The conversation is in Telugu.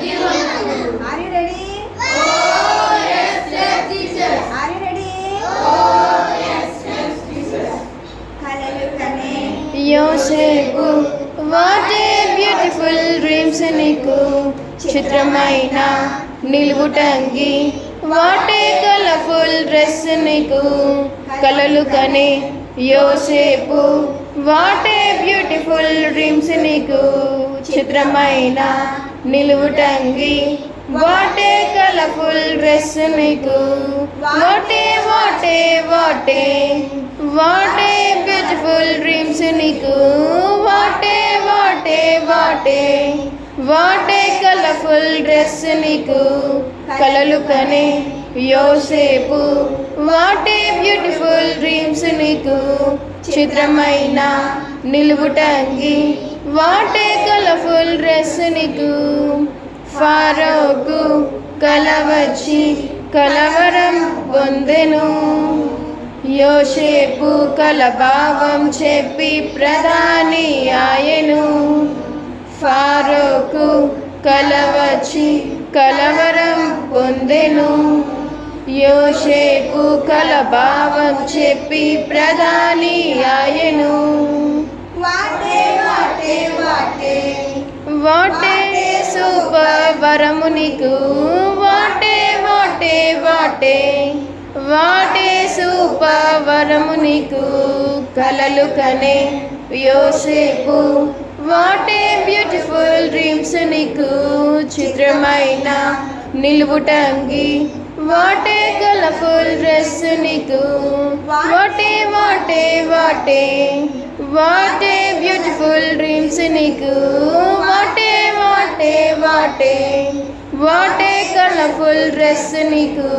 Are you ready? Are you ready? కలలు కనే యోసేపు వాట్ ఏ బ్యూటిఫుల్ డ్రీమ్స్ నీకు. చిత్రమైన నిలువుటంగి వాట్ ఏ కలర్ఫుల్ డ్రెస్ నీకు. కలలు కనే యోసేపు వాట్ ఏ బ్యూటిఫుల్ డ్రీమ్స్ నీకు. చిత్రమైన నిలువుటంగి. వాటే కలర్ఫుల్ డ్రెస్ నీకు. What a what a what a. What a beautiful dreams నీకు. What a what a what a. What a colourful dress నీకు. కలలు కనే యోసేపు. వాటే బ్యూటిఫుల్ డ్రీమ్స్ నీకు. చిత్రమైన నిలువుటంగి. వాటే కలర్ఫుల్ డ్రెస్ నీకు. ఫారోకు కలవచ్చి కలవరం పొందెను. యోషేపు కలభావం చెప్పి ప్రధాని ఆయను. ఫారోకు కలవచ్చి కలవరం పొందెను. యోషేపు కలభావం చెప్పి ప్రధాని ఆయను. వాటే వరము నీకు. What a what a what a. What a super వరము నీకు. కలలు కనే యోసేపు. వాటే బ్యూటిఫుల్ డ్రీమ్స్ నీకు. చిత్రమైన నిలువుటంగి వాటే కలర్ఫుల్ డ్రెస్ నీకు. What a what a what a. What a beautiful dreams నీకు. What a. What a what a colourful dress నీకు.